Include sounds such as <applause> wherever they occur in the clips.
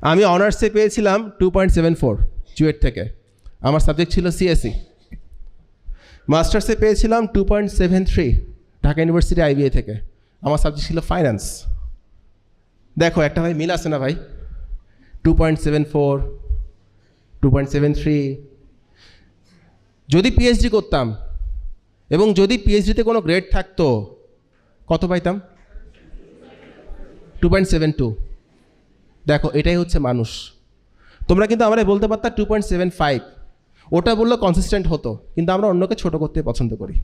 আমি অনার্সে পেয়েছিলাম two point seven four CUET থেকে। আমার সাবজেক্ট ছিল সিএসসি মাস্টার্সে পেয়েছিলাম two point seven three Dhaka university IBA থেকে। আমার সাবজেক্ট ছিল ফাইন্যান্স দেখো, একটা ভাই মিল আছে না ভাই? Two point seven four two point seven three যদি পিএইচডি করতাম এবং যদি পিএইচডিতে কোনো গ্রেড থাকতো, কত পাইতাম? টু পয়েন্ট সেভেন টু দেখো, এটাই হচ্ছে মানুষ। তোমরা কিন্তু আমরা বলতে পারতাম টু পয়েন্ট সেভেন ফাইভ ওটা বললে কনসিস্টেন্ট হতো, কিন্তু আমরা অন্যকে ছোট করতে পছন্দ করি।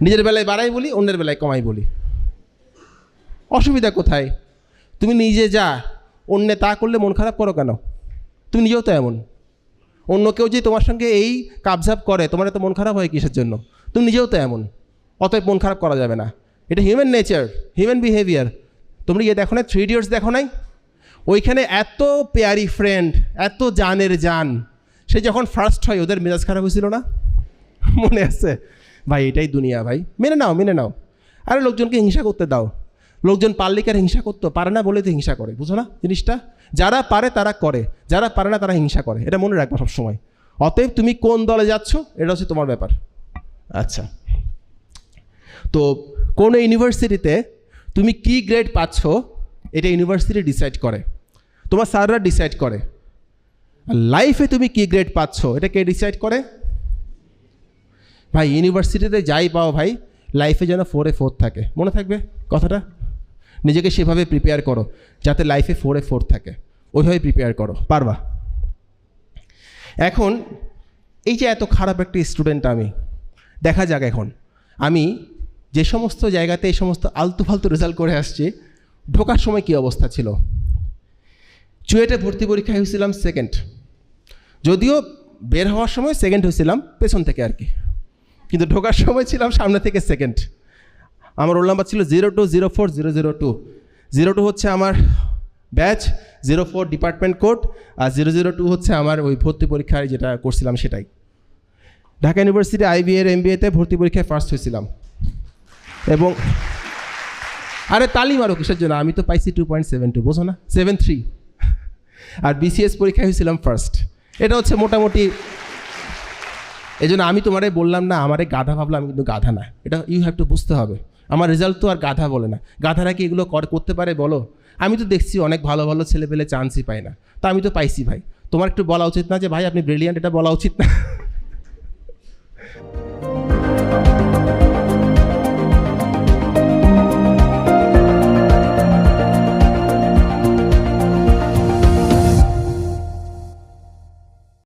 নিজের বেলায় বাড়াই বলি, অন্যের বেলায় কমাই বলি। অসুবিধা কোথায়? তুমি নিজে যা, অন্যে তা করলে মন খারাপ করো কেন? তুমি নিজেও তো এমন। অন্য কেউ যদি তোমার সঙ্গে এই কাবঝাপ করে, তোমার এত মন খারাপ হয় কিসের জন্য? তুমি নিজেও তো এমন। অতএব মন খারাপ করা যাবে না। এটা হিউম্যান নেচার হিউম্যান বিহেভিয়ার তোমরা ইয়ে দেখো না থ্রি ইডিয়টস দেখো নাই? ওইখানে এত পেয়ারি ফ্রেন্ড এত জানের জান। সে যখন ফার্স্ট হয়, ওদের মেজাজ খারাপ হয়েছিল না? <laughs> মনে আছে? ভাই, এটাই দুনিয়া ভাই। মেনে নাও মেনে নাও। আরে লোকজনকে হিংসা করতে দাও। লোকজন পারলে কি আর হিংসা করতো? পারে না বলে তো হিংসা করে, বুঝো না জিনিসটা? যারা পারে, তারা করে। যারা পারে না, তারা হিংসা করে। এটা মনে রাখবা সবসময়। অতএব তুমি কোন দলে যাচ্ছ, এটা হচ্ছে তোমার ব্যাপার। আচ্ছা। তো কোন ইউনিভার্সিটিতে তুমি কি গ্রেড পাচ্ছ, এটা ইউনিভার্সিটি ডিসাইড করে। তোমার স্যাররা ডিসাইড করে। লাইফে তুমি কি গ্রেড পাচ্ছ, এটা কে ডিসাইড করে? ভাই ইউনিভার্সিটিতে যাই পাও ভাই লাইফে যেন ফোরে ফোর থাকে। মনে থাকবে কথাটা? নিজেকে সেভাবে প্রিপেয়ার করো, যাতে লাইফে ফোরে ফোর থাকে। ওইভাবে প্রিপেয়ার করো, পারবা? এখন, এই যে এত খারাপ একটা স্টুডেন্ট আমি, দেখা যাক এখন। আমি যে সমস্ত জায়গাতে এই সমস্ত আলতু ফালতু রেজাল্ট করে আসছি, ঢোকার সময় কী অবস্থা ছিল? চুয়েটে ভর্তি পরীক্ষায় হয়েছিলাম সেকেন্ড যদিও বের হওয়ার সময় সেকেন্ড হয়েছিলাম, পেছন থেকে আর কি। কিন্তু ঢোকার সময় ছিলাম সামনে থেকে সেকেন্ড আমার রোল নাম্বার ছিল zero two zero four zero zero two zero two হচ্ছে আমার batch zero four department code আর জিরো জিরো টু হচ্ছে আমার ওই ভর্তি পরীক্ষায় যেটা করছিলাম সেটাই। ঢাকা ইউনিভার্সিটি আইবিএর এমবিএতে ভর্তি পরীক্ষায় ফার্স্ট হয়েছিলাম। এবং আরে তালিম মারো কিসের জন্য? আমি তো পাইছি টু পয়েন্ট সেভেন টু বোঝো না? সেভেন থ্রি আর বিসিএস পরীক্ষায় হয়েছিলাম ফার্স্ট এটা হচ্ছে মোটামুটি এই জন্য আমি তোমারে বললাম না, আমারে গাধা ভাবলাম আমি কিন্তু গাধা না। এটা ইউ হ্যাভ টু বুঝতে হবে। আমার রেজাল্ট তো আর গাধা বলে না। গাধারা কি এগুলো কর, করতে পারে বলো? আমি তো দেখছি অনেক ভালো ভালো ছেলে পেলে চান্সই পায় না। তা আমি তো পাইছি ভাই। তোমার একটু বলা উচিত না যে, ভাই, আপনি ব্রিলিয়ান্ট এটা বলা উচিত না।